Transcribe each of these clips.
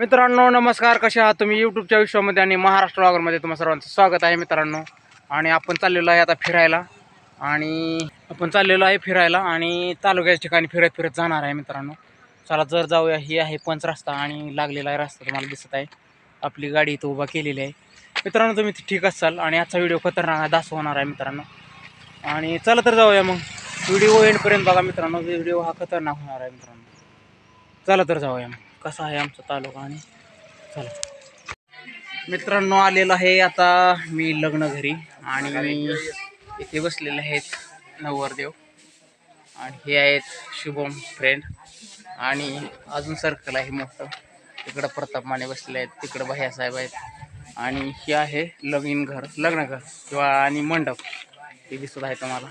मित्रांनो नमस्कार. कसे आहात तुम्ही? यूट्यूबच्या विश्वामध्ये आणि महाराष्ट्र ब्लॉगरमध्ये तुम्हा सर्वांचं स्वागत आहे मित्रांनो. आणि आपण चाललेलो आहे आता फिरायला. आणि आपण चाललेलो आहे फिरायला आणि तालुक्याच्या ठिकाणी फिरत फिरत जाणार आहे मित्रांनो. चला जर जाऊया ही आहे पंच रस्ता आणि लागलेला आहे रस्ता तुम्हाला दिसत आहे. आपली गाडी इथं उभा केलेली आहे. मित्रांनो तुम्ही ठीक असाल आणि आजचा व्हिडिओ खतरनाक आहे दास होणार आहे मित्रांनो. आणि चला तर जाऊया मग. व्हिडिओ एंडपर्यंत बघा मित्रांनो. व्हिडिओ हा खतरनाक होणार आहे मित्रांनो. चला तर जाऊया मग. कसा आहे आमचा तालुका आणि चला. मित्रांनो आलेलो आहे आता मी लग्न घरी आणि इथे बसलेले आहेत नवरदेव आणि हे आहेत शुभम फ्रेंड आणि अजून सर्कल आहे मोठं. तिकडं प्रताप माने बसलेले आहेत तिकडं भैयासाहेब आहेत आणि हे आहे लगीन घर लग्न घर किंवा आणि मंडप. हे दिसत आहे तुम्हाला.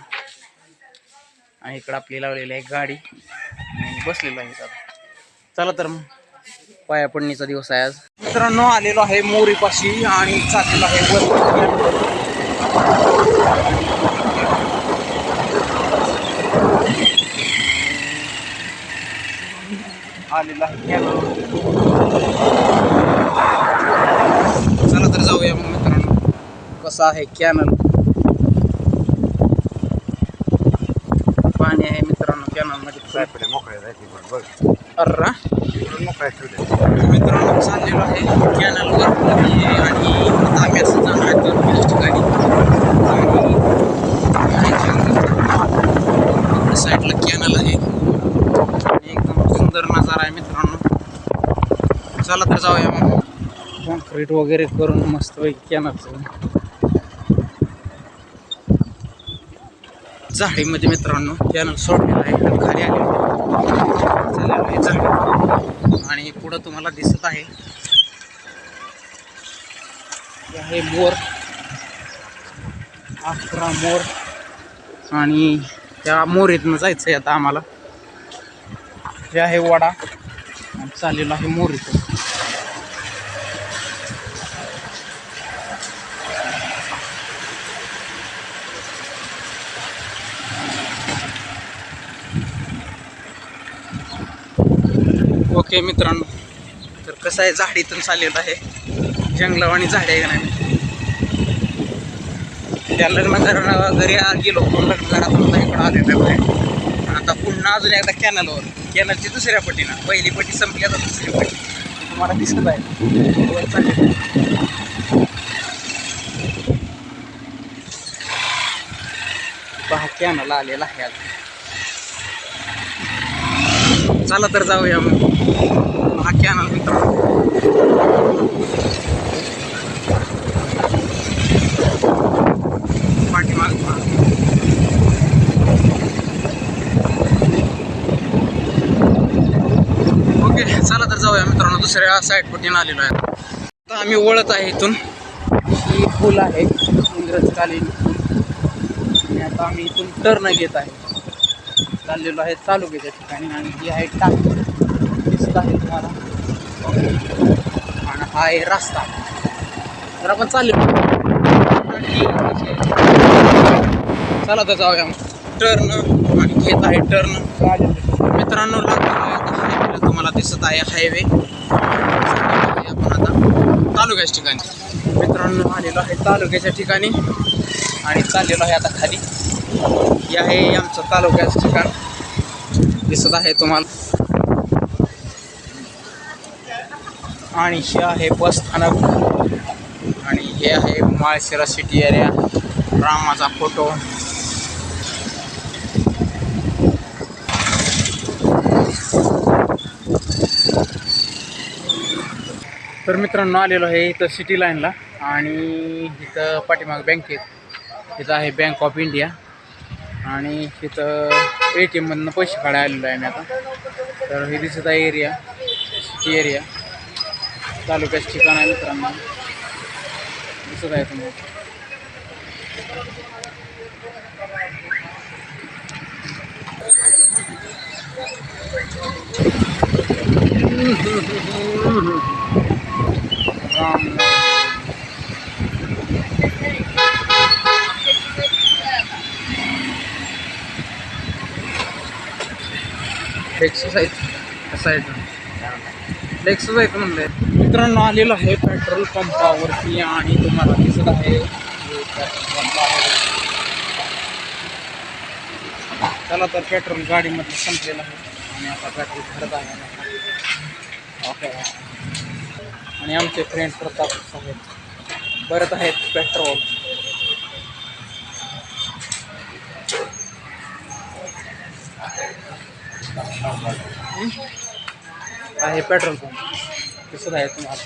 आणि इकडं आपली लावलेली आहे गाडी. आणि बसलेलो आहे आता. चला तर मग. पाया पडणीचा दिवस आहे आज. मित्रांनो आलेलो आहे मोरीपाशी आणि चाललेलो आहे आलेला आहे कॅनल चला तर जाऊया मग मित्रांनो. कसा आहे कॅनल पाणी आहे मित्रांनो कॅनलमध्ये. मोकळे जायचे मित्रांनो चाललेलो आहे कॅनलवर. आणि तांब्याचं आम्ही असं जाणार आहे ठिकाणी आणि साईडला कॅनल आहे. आणि एकदम सुंदर नजारा आहे मित्रांनो. चला तर जाऊया मग. कॉन्क्रीट वगैरे करून मस्तपैकी कॅनलचं. झाडीमध्ये मित्रांनो कॅनल सोडलेला आहे खाली आले चाललेलं झाडी. पुढं तुम्हाला दिसत आहे. हे आहे मोर. अकरा मोर. आणि त्या मोरीतनं जायचं आहे आता आम्हाला. हे आहे वडा. आणि आहे आहे इथं. ओके मित्रांनो. कसं आहे झाडीतून चाललेलं आहे. जंगलावाणी झाडे आहे का नाही? त्या लग्न घरी गेलो लग्न घरातून इकडं आलेलं आहे आता पुन्हा अजून एकदा कॅनलवर कॅनलची दुसऱ्या पट्टीनं पहिली पट्टी संपली आता दुसरी पट्टी. तुम्हाला दिसत आहे. आहे. पहा कॅनल आलेला आहे आता. चला तर जाऊया मग. हा कॅनल मित्रांनो पाठीमाग ओके चला तर जाऊया मित्रांनो. दुसऱ्या साईड आलेलो आहे. आता आम्ही वळत आहे इथून. ही पूल आहे. इंग्रजकालीन आणि आता आम्ही इथून टर्न घेत आहे. चाललेलो आहे तालुक्याच्या ठिकाणी आणि ही आहे टाकी. आहे तुम्हाला. आणि हा आहे रस्ता. तर आपण चाललो. चला तर जाऊया टर्न आणि घेत आहे टर्न मित्रांनो लागलेलो तुम्हाला दिसत आहे हायवे. आपण आता तालुक्याच्या ठिकाणी. मित्रांनो आलेलो आहे तालुक्याच्या ठिकाणी. आणि चाललेलो आहे आता खाली. हे आहे आमचं तालुक्याचं ठिकाण. दिसत आहे तुम्हाला. आणि हे आहे बस स्थानक. आणि हे आहे माळशिरा सिटी एरिया रामाचा फोटो. तर मित्रांनो आलेलो आहे इथं सिटी लाईनला आणि इथं पाठीमाग बँकेत इथं आहे बँक ऑफ इंडिया आणि तिथं ए टी एममधनं पैसे काढायला आलेलो आहे मी आता. तर हे दिसत आहे एरिया सिटी एरिया तालुक्याचं ठिकाण आहे मित्रांनो. दिसत आहे तुम्ही एक्सरसाइज साईड फ्लेक्सच जायचं म्हणलंय मित्रांनो आलेलो आहे पेट्रोल पंपावरती आणि तुम्हाला दिसत आहे हे पेट्रोल पंप आहे. चला तर पेट्रोल गाडीमध्ये संपलेलं आहे आणि आता पेट्रोल भरत आहे ओके आणि आमचे फ्रेंड प्रताप साहेब भरत आहेत पेट्रोल हं? आहे पेट्रोल पंप. दिसत आहे तुम्हाला.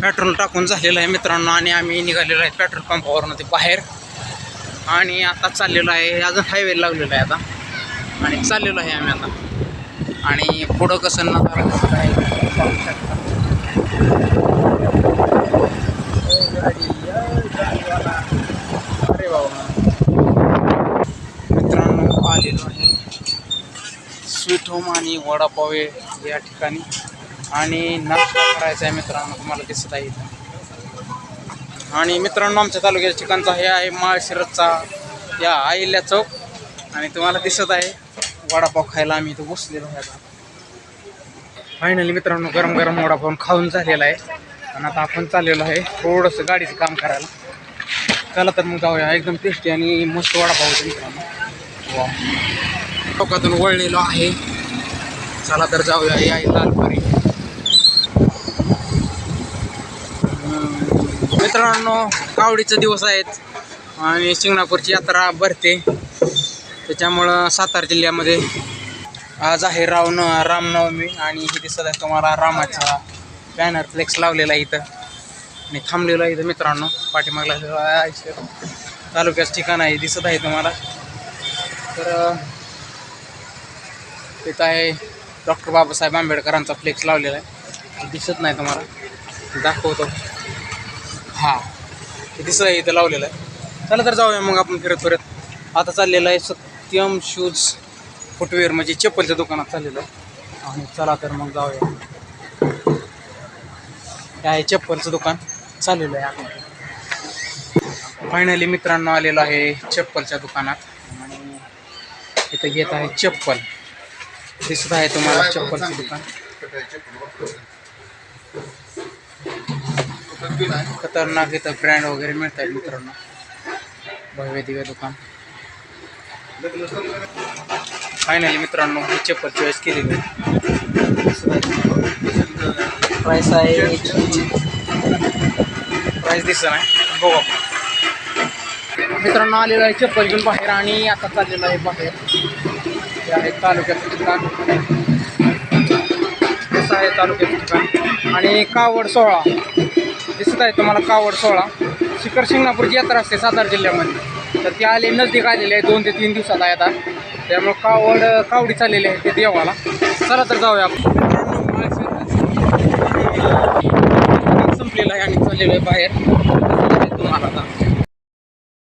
पेट्रोल टाकून झालेलं आहे मित्रांनो आणि आम्ही निघालेलो आहे पेट्रोल पंपावरून ते बाहेर. आणि आता चाललेलो आहे अजून हायवे लागलेलो आहे आता. आणि चाललेलो आहे आम्ही आता. आणि पुढं कसं नजारा कसं आहे पाहू शकता. ए, गाडी, ए, गाडीवाला. अरे बाबा मित्रांनो आलेलो आहे स्वीट होम आणि वडापाव या ठिकाणी. आणि नाश्ता करायचा आहे मित्रांनो तुम्हाला दिसत आहे आणि मित्रांनो आमच्या तालुक्याच्या ठिकाणचा हे आहे माळशिरसचा या आईल्या चौक. आणि तुम्हाला दिसत आहे वडापाव खायला आम्ही इथं बसलेलो आहे आता. फायनली मित्रांनो गरम गरम वडापाव खाऊन झालेला आहे. आणि आता आपण चाललेलो आहे थोडंसं गाडीचं काम करायला. चला तर मग जाऊया. एकदम टेस्टी आणि मस्त वडापाव होते मित्रांनो. वा. चौकातून वळलेलो आहे. चला तर जाऊया या लालपरी मित्रांनो कावडीचे दिवस आहेत आणि शिंगणापूरची यात्रा भरते. त्याच्यामुळं सातारा जिल्ह्यामध्ये आज आहे रावण रामनवमी आणि हे दिसत आहे तुम्हाला रामाचा बॅनर फ्लेक्स लावलेला आहे इथं. आणि थांबलेला आहे इथं मित्रांनो पाठीमागला आहे तालुक्याचं ठिकाण आहे दिसत आहे तुम्हाला. तर तिथं आहे डॉक्टर बाबासाहेब आंबेडकरांचा फ्लेक्स लावलेला आहे. दिसत नाही तुम्हाला. दाखवतो. हां. ते दिसत आहे इथं लावलेलं आहे. चला तर जाऊया मग आपण फिरत फिरत. आता चाललेलं आहे सत्यम शूज फुटवेअर म्हणजे चप्पलच्या दुकानात चाललेलं आहे. आणि चला तर मग जाऊया. हे आहे चप्पलचं दुकान. चाललेलं आहे आपण फायनली मित्रांनो आलेलो आहे चप्पलच्या दुकानात. आणि इथं घेत आहे चप्पल. दिसत आहे तुम्हाला चप्पलचं दुकान. खतरनाक इथं ब्रँड वगैरे मिळत आहेत मित्रांनो. भव्य दिव्य दुकान. फायनली मित्रांनो ही चप्पल चॉईस केलेली प्राईस आहे प्राईस दिसत नाही. बघू. मित्रांनो आलेलो आहे चप्पल घेऊन बाहेर आणि आता चाललेलं आहे बाहेर. हे आहे तालुक्याचं ठिकाण. कसं आहे तालुक्याचं ठिकाण? आणि कावड सोहळा. दिसत आहे तुम्हाला कावड सोहळा. शिखर शिंगणापूरची यात्रा असते सातारा जिल्ह्यामध्ये. तर ती आले नजदीक आलेली आहे दोन ते तीन दिवसात आहे आता. त्यामुळे कावड कावडी चाललेली आहे ते देवाला. चला तर जाऊया आपण. संपलेलं आहे आणि चाललेलं आहे बाहेर.